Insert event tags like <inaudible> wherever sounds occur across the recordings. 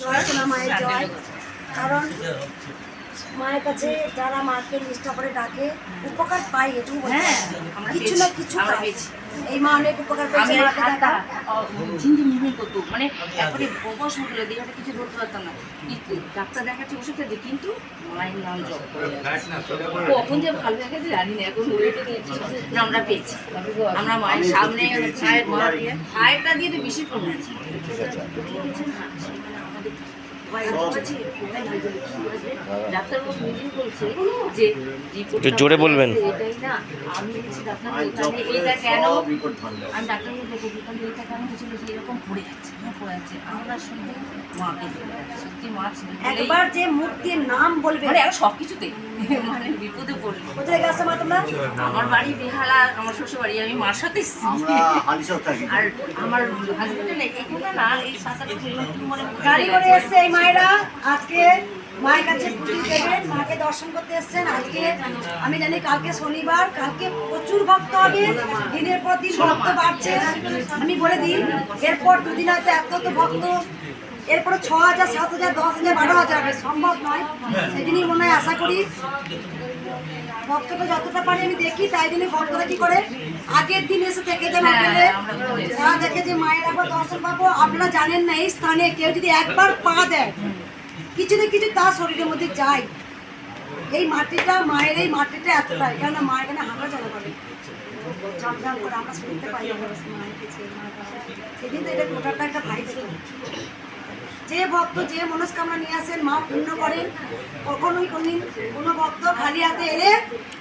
জয় সোনা মায়ের জয়। কারণ মায়ের কাছে যারা মাকে নিষ্ঠা করে ডাকে উপকার পাই এটুকু হ্যাঁ, আমরা কিছু পেয়েছি, না কিছু আমরা এই মা অনেক উপকার পেয়েছে করতো। মানে হয়ে দেহটা কিছু ধরতে পারতাম না। কিন্তু ডাক্তার দেখাচ্ছে ওষুধ খেতে কিন্তু মায়ের নাম জপ করে কখন যে ভালো হয়ে গেছে জানি না এখন ওয়েটে নিয়েছি আমরা পেয়েছি। আমরা মায়ের সামনে মায়ের দিয়ে মায়েরটা দিয়ে তো বেশি কমে আছে ডাক্তারবাবু নিজেই বলছে যে একটু জোরে বলবেন। এটাই না। আমি বলছি ডাক্তার তাহলে কেন? আমি ডাক্তারবাবু এটা কেন এরকম পড়ে যাচ্ছে এরকম পড়ে যাচ্ছে। আমরা শুনতে মাকে সত্যি মা ছিলেন একবার যে মূর্তির নাম বলবে সবকিছুতে সব কিছুতে মানে বিপদে পড়ল। কোথায় গেছে মা তোমরা? আমার বাড়ি বেহালা আমার শ্বশুর বাড়ি আমি মার সাথে এসেছি। আমরা হালিশহর থাকি আর আমার হাজবেন্ডের এখানে না এই সাত আট কিলোমিটার গাড়ি করে এসছে এই মায়েরা। আজকে মায়ের কাছে পুজো দেবেন মাকে দর্শন করতে এসছেন। আজকে আমি জানি কালকে শনিবার কালকে প্রচুর ভক্ত হবে। দিনের পর দিন ভক্ত বাড়ছে। আমি বলে দিই এরপর দুদিন হয়তো এত তো ভক্ত এরপরে ছ হাজার সাত হাজার দশ হাজার বারো হাজার হবে সম্ভব নয়। সেদিনই মনে হয় আশা করি ভক্তটা যতটা পারি আমি দেখি তাই জন্য ভক্তরা কি করে আগের দিন এসে থেকে যাবে হোটেলে তারা দেখে যে মায়ের একবার দর্শন পাবো আপনারা জানেন না এই স্থানে কেউ যদি একবার পা দেয় কিছু না কিছু তার শরীরের মধ্যে যায়। এই মাটিটা মায়ের এই মাটিটা এতটাই কেননা মা এখানে হাঁটা যাবে বলে ঝমঝম করে আমরা শুনতে পাই না মায়ের কাছে। সেদিন তো এটা গোটাটা একটা ভাই পেত যে ভক্ত যে মনস্কামনা নিয়ে আসেন মা পূর্ণ করেন কখনোই কোনদিন কোনো ভক্ত খালি হাতে এলে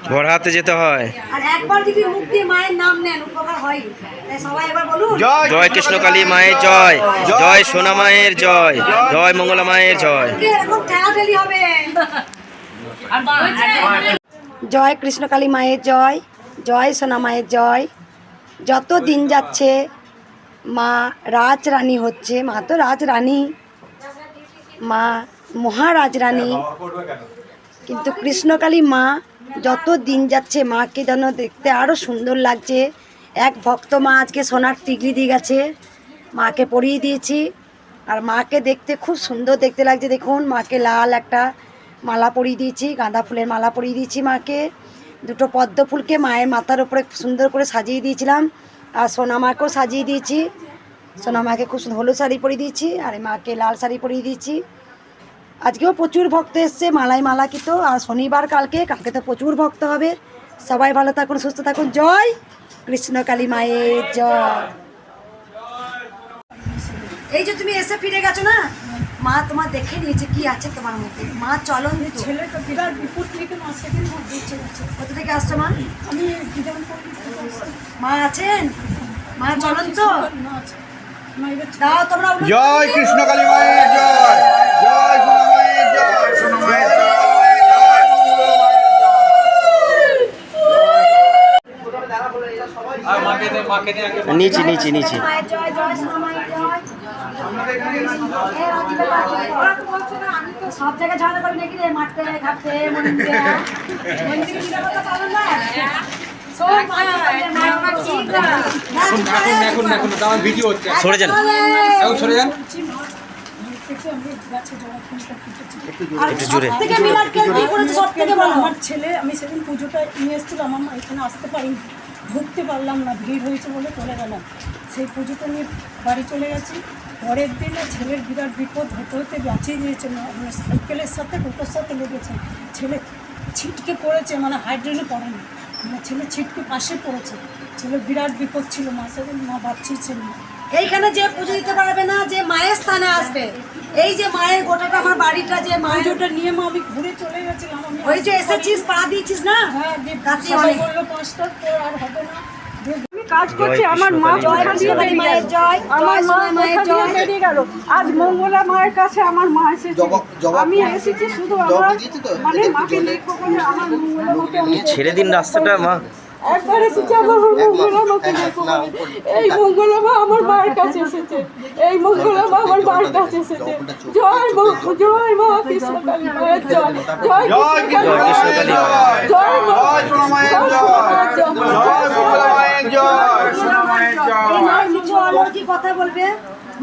ভর হাতে যেতে হয়। আর একবার যদি মুখ দিয়ে মায়ের নাম নেন উপকার হয়। তাই সবাই এবার বলুন। জয় কৃষ্ণকালী মায়ের জয় জয় সোনা মায়ের জয় জয় মঙ্গলা মায়ের জয়। কে এরকম ঠেলাঠেলি হবে। জয় কৃষ্ণকালী মায়ের জয় জয় সোনা মায়ের জয়। যত দিন যাচ্ছে মা রাজরানী হচ্ছে মা তো রাজরানী। মা মহারাজ রানী। কিন্তু কৃষ্ণকালী মা যত দিন যাচ্ছে মাকে যেন দেখতে আরও সুন্দর লাগছে। এক ভক্ত মা আজকে সোনার টিকলি দিয়ে গেছে। মাকে পরিয়ে দিয়েছি। আর মাকে দেখতে খুব সুন্দর দেখতে লাগছে। দেখুন, মাকে লাল একটা মালা পরিয়ে দিয়েছি, গাঁদা ফুলের মালা পরিয়ে দিয়েছি মাকে। দুটো পদ্ম ফুলকে মায়ের মাথার উপরে সুন্দর করে সাজিয়ে দিয়েছিলাম। আর সোনা মাকেও সাজিয়ে দিয়েছি। সোনা মাকে খুব সুন্দর হলুদ শাড়ি পরিয়ে দিয়েছি আর মাকে লাল শাড়ি পরিয়ে দিয়েছি। আজকেও প্রচুর ভক্ত এসছে মালাই মালা মালাকিত আর শনিবার কালকে কালকে তো প্রচুর ভক্ত হবে। সবাই ভালো থাকুন সুস্থ থাকুন জয় কৃষ্ণ কালী মায়ের জয়। এই যে তুমি এসে ফিরে গেছো না? মা তোমার দেখে নিয়েছে কি আছে তোমার মধ্যে। মা চলন ছেলে তো বিরাট বিপদ থেকে মা সেদিন। কোথা থেকে আসছো মা? আমি। মা আছেন? মা চলন তো জয় কৃষ্ণকালী মায়ের জয় জয় সোনা মায়ের জয় সোনা মায়ের জয় নিচে নিচে নিচে। সব জায়গায় ঝগড়া করবি নাকি রে মাঠে ঘাটে মন্দিরে? মন্দিরে না? সরে যান। এখন সরে যান। একটু জোরে। আমার ছেলে আমি সেদিন পুজোটা নিয়ে এসেছিলাম আমার এখানে আসতে পারিনি। ঢুকতে পারলাম না ভিড় হয়েছে বলে চলে গেলাম। সেই পুজোটা নিয়ে বাড়ি চলে গেছি। পরের দিনে ছেলের বিরাট বিপদ হতে হতে বাঁচিয়ে দিয়েছে মানে সাইকেলের সাথে টোটোর সাথে লেগেছে। ছেলে ছিটকে পড়েছে মানে হাইড্রেনে পড়েনি। মানে ছেলে ছিটকে পাশে পড়েছে। ছেলে বিরাট বিপদ ছিল মা সেদিন মা বাঁচিয়েছিল এইখানে যে পুজো দিতে পারবে না যে মায়ের স্থানে আসবে। এই যে মায়ের গোটাটা আমার বাড়িটা যে মায়ের পুজোটা নিয়ে মা আমি ঘুরে চলে গেছিলাম ওই যে এসেছিস পা দিয়েছিস না? হ্যাঁ বলল পাঁচটার পর আর হবে না। আমি কাজ করছি জয় আমার মা কোথা দিয়ে মায়ের বেরিয়ে জয়, গেল আমার জয় মা কোথা দিয়ে জয়। বেরিয়ে গেল। আজ মঙ্গলা মায়ের কাছে আমার মা এসেছে। জবা আমি এসেছি শুধু আমার দিয়েছে তো? মানে মাকে দেখব বলে আমার মঙ্গলা মাকে আমি ছেড়ে দিন রাস্তাটা মা। একবার এসেছি আমার মঙ্গলা মাকে দেখব বলে। এই মঙ্গলা মা আমার মায়ের কাছে এসেছে। এই মঙ্গলা মা আমার মায়ের কাছে এসেছে। জয় জয় মা কৃষ্ণকালী মায়ের জয়। জয় জয় কৃষ্ণকালী মায়ের জয়। জয় মা জয় সোনা মায়ের জয়। জয় মঙ্গলা মায়ের জয় সোনা মায়ের এই জয় কিছু অলৌকিক কথা বলবে?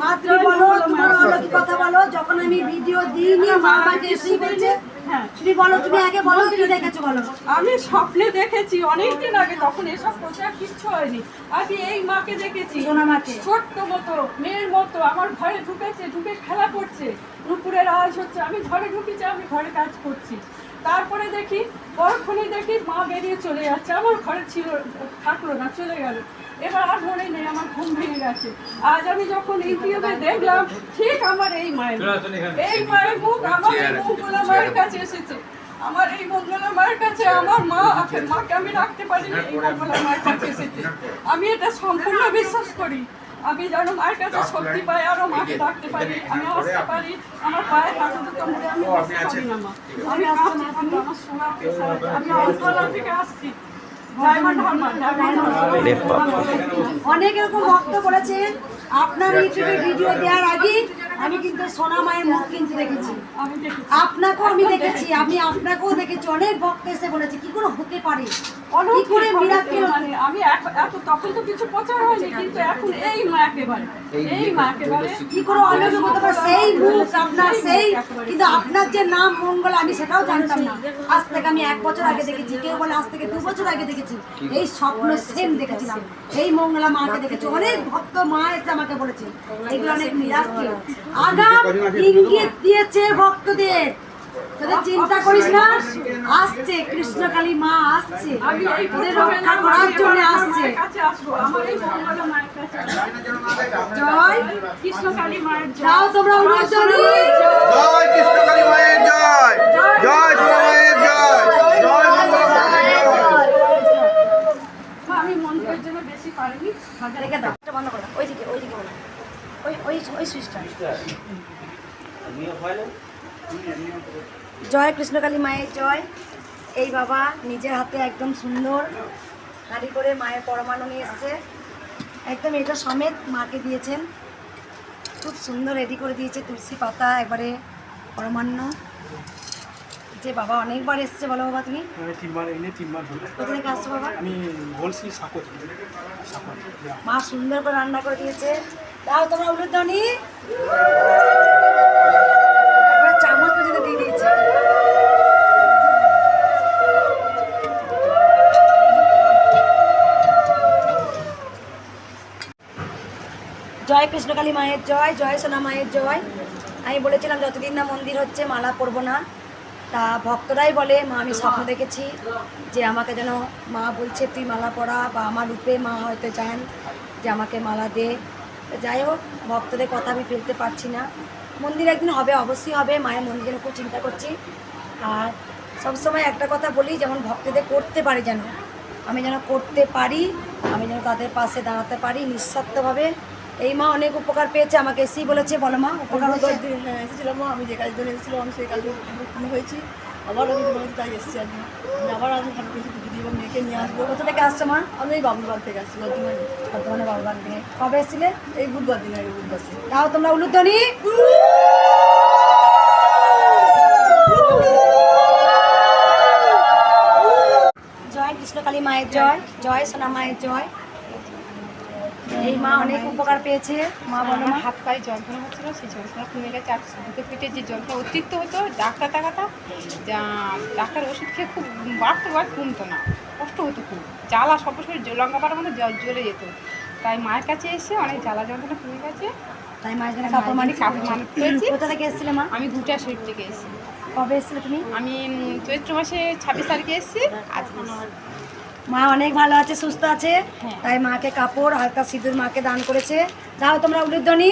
মা তুমি বলো তোমার অলৌকিক কথা বলো। যখন আমি ভিডিও দিইনি মা আমাকে এসেই বলছে হ্যাঁ তুমি বলো তুমি আগে বলো কি দেখেছ বলো? আমি স্বপ্নে দেখেছি অনেকদিন আগে তখন এসব পোশাক কিচ্ছু হয়নি। আমি এই মাকে দেখেছি সোনা মাকে। ছোট্ট মতো মেয়ের মতো আমার ঘরে ঢুকেছে ঢুকে খেলা করছে। নুপুরের আওয়াজ হচ্ছে আমি ঘরে ঢুকেছি আমি ঘরে কাজ করছি। তারপরে দেখি পরক্ষণে দেখি মা বেরিয়ে চলে যাচ্ছে। আমার ঘরে ছিল থাকল না চলে গেল। এবার আর মনে নেই আমার ঘুম ভেঙে গেছে। আজ আমি যখন ইউটিউবে দেখলাম ঠিক আমার এই মায়ের এই মায়ের মুখ আমার এই মঙ্গলা মায়ের কাছে এসেছে। আমার এই মঙ্গলা মায়ের কাছে আমার মা মাকে আমি রাখতে পারিনি এই মঙ্গলা মায়ের কাছে এসেছে। আমি এটা সম্পূর্ণ বিশ্বাস করি। আমি যেন মায়ের কাছে শক্তি পাই আরও মাকে ডাকতে পারি আমি আসতে পারি আমার পায়ে হাঁটু দুটো মুড়ে আমি বসতে পারি না মা। আমি কাঁদছি কিন্তু আমার সোনা পেশা আমি অন্তলা থেকে আসছি। অনেক এরকম ভক্ত বলেছেন আপনার ইউটিউবে ভিডিও দেওয়ার আগে আমি কিন্তু সোনা মায়ের মুখ কিন্তু দেখেছি। আপনাকেও আমি দেখেছি আমি আপনাকেও দেখেছি অনেক ভক্ত এসে বলেছে কি করে হতে পারে? কি করে মিরাক্কেল মানে আমি এত তখন তো কিছু প্রচার হয়নি কিন্তু এখন এই মা একেবারে এই মা একেবারে। কি করে অলৌকিক হতে পারে? সেই মুখ আপনার সেই কিন্তু আপনার যে নাম মঙ্গল আমি সেটাও জানতাম না। আজ থেকে আমি এক বছর আগে দেখেছি কেউ বলে আজ থেকে দু বছর আগে দেখেছি। এই স্বপ্ন সেম দেখেছিলাম। এই মঙ্গলা মাকে দেখেছি। অনেক ভক্ত মা এসে আমাকে বলেছে এগুলো অনেক মিরাক্কেল। আগাম ইঙ্গিত দিয়েছে ভক্তদের। তোদের চিন্তা করিস না আসছে কৃষ্ণকালী মা আসছে। তোদের রক্ষা করার জন্য আসছে। কাছে আসব আমার এই মঙ্গলা মায়ের কাছে আসব। জয়। কৃষ্ণকালী মায়ের যাও তোমরা অনুজনী জয় কৃষ্ণকালী মায়ের জয়। জয় মায়ের জয়। জয় মঙ্গলা মায়ের জয়। মা, আমি মন্ত্রের জন্য বেশি পারিনি। রেখে দাও। বন্ধ করো ওইদিকে ওইদিকে বলো। ওই ওই ওই সুইচটা। জয় কৃষ্ণকালী মায়ের জয়। এই বাবা নিজের হাতে একদম সুন্দর হাঁড়ি করে মায়ের পরমাণু নিয়ে এসছে। একদম এটা সমেত মাকে দিয়েছেন। খুব সুন্দর রেডি করে দিয়েছে তুলসী পাতা একবারে পরমান্ন যে বাবা অনেকবার এসছে বলো বাবা তুমি। আমি তিনবার এনে তিনবার ধরে কোথা বাবা? আমি বলছি। মা সুন্দর করে রান্না করে দিয়েছে। তাও তোমরা উলুধ্বনি। জয় কৃষ্ণকালী মায়ের জয় জয় সোনা মায়ের জয়। আমি বলেছিলাম যতদিন না মন্দির হচ্ছে, মালা পরবো না। তা ভক্তরাই বলে, মা, আমি স্বপ্ন দেখেছি যে আমাকে যেন মা বলছে, তুই মালা পরা বা আমার রূপে মা হয়তো চান, যে আমাকে মালা দে। যাই হোক, ভক্তদের কথা আমি ফেলতে পারছি না। মন্দির একদিন হবে, অবশ্যই হবে। মায়ের মন্দিরে খুব চিন্তা করছি। আর সবসময় একটা কথা বলি, যেমন ভক্তদের করতে পারে যেন। আমি যেন করতে পারি, আমি যেন তাদের পাশে দাঁড়াতে পারি নিঃস্বার্থভাবে। এই মা অনেক উপকার পেয়েছে আমাকে। এসেই বলেছে বলো মা উপকার হ্যাঁ এসেছিলাম আমি যে কাজের জন্য এসেছিলাম আমি সেই কাজে হয়েছি। আবার আমি তোমার তাই এসেছি আর কি। আমি আবার আমি ভালো কিছু পুজো দিব মেয়েকে নিয়ে আসব। কোথা থেকে আসছো মা? আমি এই বাবুরবাগ থেকে আসছি বর্ধমানে। বর্তমানে বাবার থেকে। কবে এসেছিলে? এই বুধবার দিন আগে বুধবার দিন। তাও তোমরা উলুধ্বনি? জয় কৃষ্ণকালী মায়ের জয় জয় সোনা মায়ের জয়। এই মা অনেক উপকার পেয়েছে। মা বলো আমার হাত পায়ে যন্ত্রণা হচ্ছিল সেই যন্ত্রণা কমে গেছে। আর বুকে পেটে যে যন্ত্রণা অতিরিক্ত হতো ডাক্তার দেখাতাম যা ডাক্তার ওষুধ খেয়ে খুব বাড়তে বাড়তে কমতো না কষ্ট হতো খুব। জ্বালা সব সময় লঙ্কা পাড়ার মধ্যে জল জ্বলে যেত। তাই মায়ের কাছে এসে অনেক জ্বালা যন্ত্রণা কমে গেছে। তাই মায়ের কাপড় মানি কাপড় কোথা থেকে এসেছিলে মা? আমি ঘুটা শরীর থেকে এসেছি। কবে এসেছিলে তুমি? আমি চৈত্র মাসে ছাব্বিশ তারিখে এসেছি। এসেছি। মা অনেক ভালো আছে সুস্থ আছে। তাই মাকে কাপড় হালকা সিঁদুর মাকে দান করেছে। যাও তোমরা উলুধ্বনি।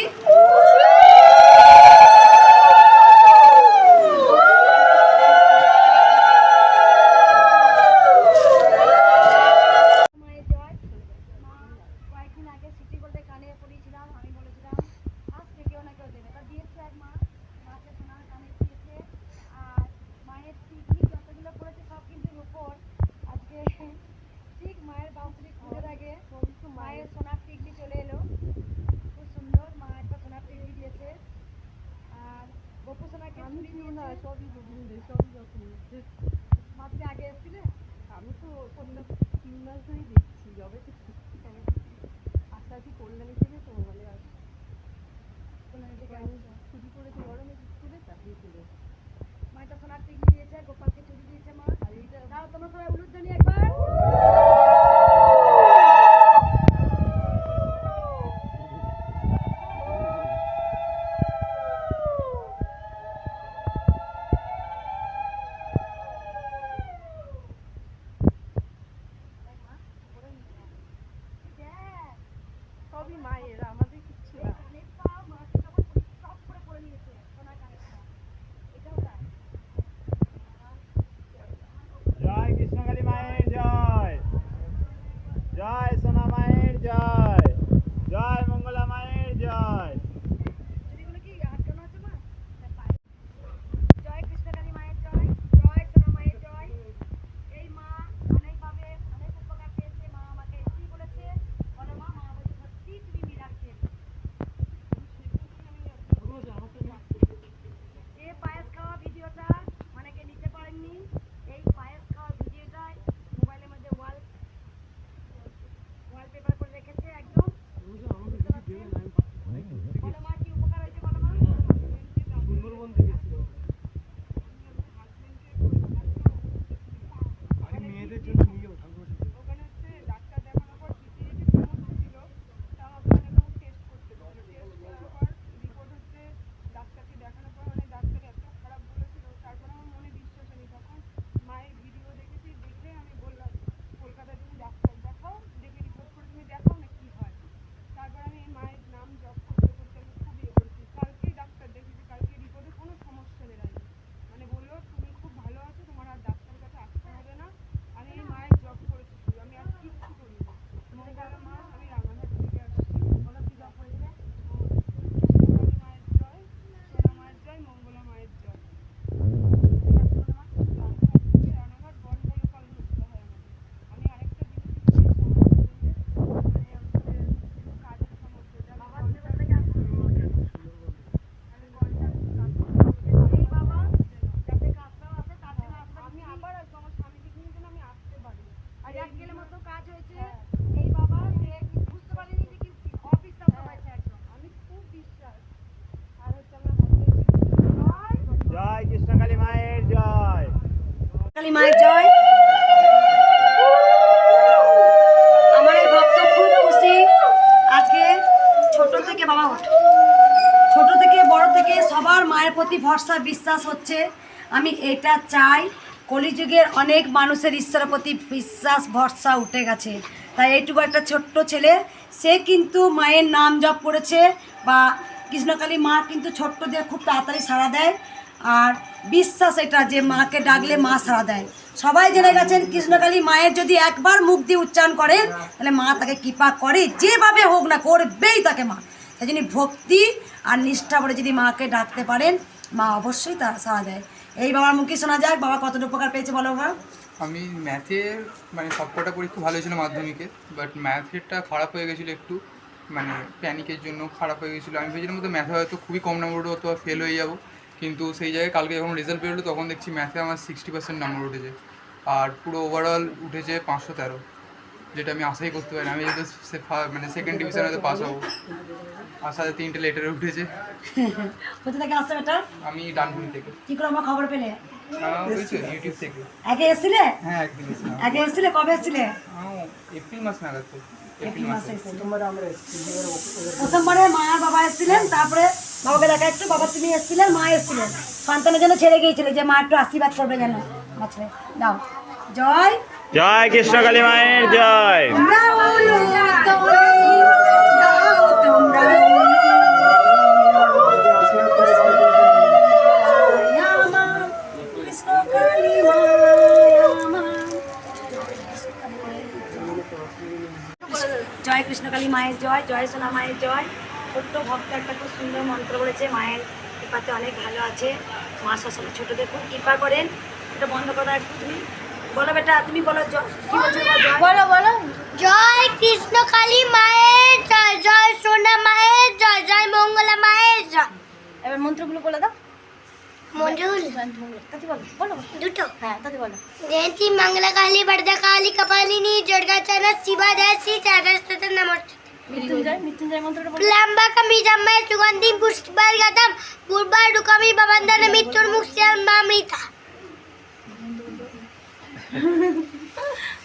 কালী মায়ের জয়। আমার এই ভক্ত খুব খুশি। আজকে ছোট থেকে বাবা ওঠ। ছোট থেকে বড় থেকে সবার মায়ের প্রতি ভরসা বিশ্বাস হচ্ছে। আমি এটা চাই। কলিযুগের অনেক মানুষের ঈশ্বরের প্রতি বিশ্বাস, ভরসা উঠে গেছে। তাই এইটুকু একটা ছোট্ট ছেলে, সে কিন্তু মায়ের নাম জপ করেছে বা কৃষ্ণকালী মা কিন্তু ছোট্ট দিয়ে খুব তাড়াতাড়ি সাড়া দেয়। আর বিশ্বাস এটা যে মাকে ডাকলে মা সাড়া দেয়। সবাই জেনে গেছেন কৃষ্ণকালী মায়ের যদি একবার মুখ দিয়ে উচ্চারণ করেন, তাহলে মা তাকে কৃপা করে, যেভাবে হোক না, করবেই তাকে মা। তাই জন্য ভক্তি আর নিষ্ঠা করে যদি মাকে ডাকতে পারেন, মা অবশ্যই তা সাড়া দেয়। এই বাবার মুখে শোনা যায় বাবা কতটা উপকার পেয়েছে বলো বাবা। আমি ম্যাথের মানে সবকটা পরীক্ষা ভালো ছিল মাধ্যমিকে বাট ম্যাথেরটা খারাপ হয়ে গেছিল একটু মানে প্যানিকের জন্য খারাপ হয়ে গেছিল। আমি ভেবেছিলাম তো ম্যাথে হয়তো খুবই কম নাম্বার অথবা ফেল হয়ে যাব, কিন্তু সেই জায়গায় কালকে যখন রেজাল্ট বেরোলো, তখন দেখছি ম্যাথে আমার সিক্সটি পার্সেন্ট নাম্বার উঠেছে, আর পুরো ওভারঅল উঠেছে পাঁচশো তেরো। যেটা আমি আশাই করতে পারি না। আমি যেহেতু মানে সেকেন্ড ডিভিশনে হয়তো পাস হব। আর সাথে তিনটে লেটারে উঠেছে। কোথা থেকে আসছে বেটা আমি ডানকুনি থেকে। কি করে আমার খবর পেলে? ইউটিউব থেকে। আগে এসেছিলে? হ্যাঁ একদিন আগে এসেছিলে? কবে এসেছিলে? আহ, এপ্রিল মাস নাগাদ তো। এপ্রিল এপ্রিল মাসে মাসে এসেছিলে। প্রথমবারে মা বাবা এসেছিলেন তারপরে বাবাকে দেখা একটু বাবা তুমি এসেছিলেন মা এসেছিলেন সন্তানের জন্য ছেড়ে গিয়েছিল যে মা একটু আশীর্বাদ করবে যেন। দাও। জয় জয় কৃষ্ণকালী মায়ের জয়। জয় কৃষ্ণকালী মায়ের জয় জয় সোনা মায়ের জয়। ছোট্ট ভক্ত একটা খুব সুন্দর মন্ত্র বলেছে, মায়ের কৃপাতে অনেক ভালো আছে। মা সবসময় ছোটদের খুব কৃপা করেন। এটা বন্ধ করো একটু তুমি। বলো বেটা তুমি বলো বলছো বলো জয় কৃষ্ণ কালী মায়ের জয় জয় সোনা মায়ের জয় জয় মঙ্গলা মায়ের জয়। এবার মন্ত্রগুলো বলে দাও। বলো বলো দুটো। হ্যাঁ বলো। জয়ন্তী মঙ্গলা কালী বরদা কালী কপালিনী দুর্গা শিবা দাসী চারস্তত নমস্তে মৃত্যুঞ্জয় মৃত্যুঞ্জয় মন্ত্রটা বলো। প্লাম্বাকামি জাম্মায় সুগন্ধি পুষ্পবার গাদাম পূর্বার রুকামি বাবান্দানে মৃত্যুর মুখ মামৃতা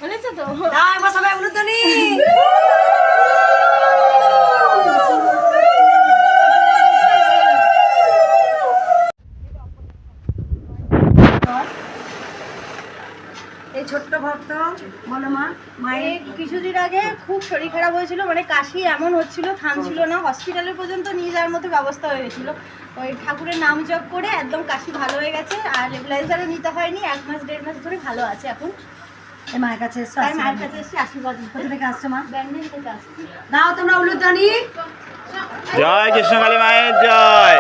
বলেছ তো? সবাই উলুধ্বনি। <laughs> এই ছোট্ট ভক্ত বলো মা মায়ের কিছুদিন আগে খুব শরীর খারাপ হয়েছিল মানে কাশি এমন হচ্ছিল থামছিল না। হসপিটালে পর্যন্ত নিয়ে যাওয়ার মতো ব্যবস্থা হয়ে গেছিল ওই ঠাকুরের নাম জপ করে একদম কাশি ভালো হয়ে গেছে আর লেবিলাইজারও নিতে হয়নি এক মাস দেড় মাস ধরে ভালো আছে এখন। এই মায়ের কাছে এসছো মায়ের আশীর্বাদ কাছে এসে আশীর্বাদ। কোথা থেকে আসছো মা? ব্যান্ডেজ থেকে আসছি। দাও তোমরা উলুধ্বনি। জয় কৃষ্ণকালী মায়ের জয়।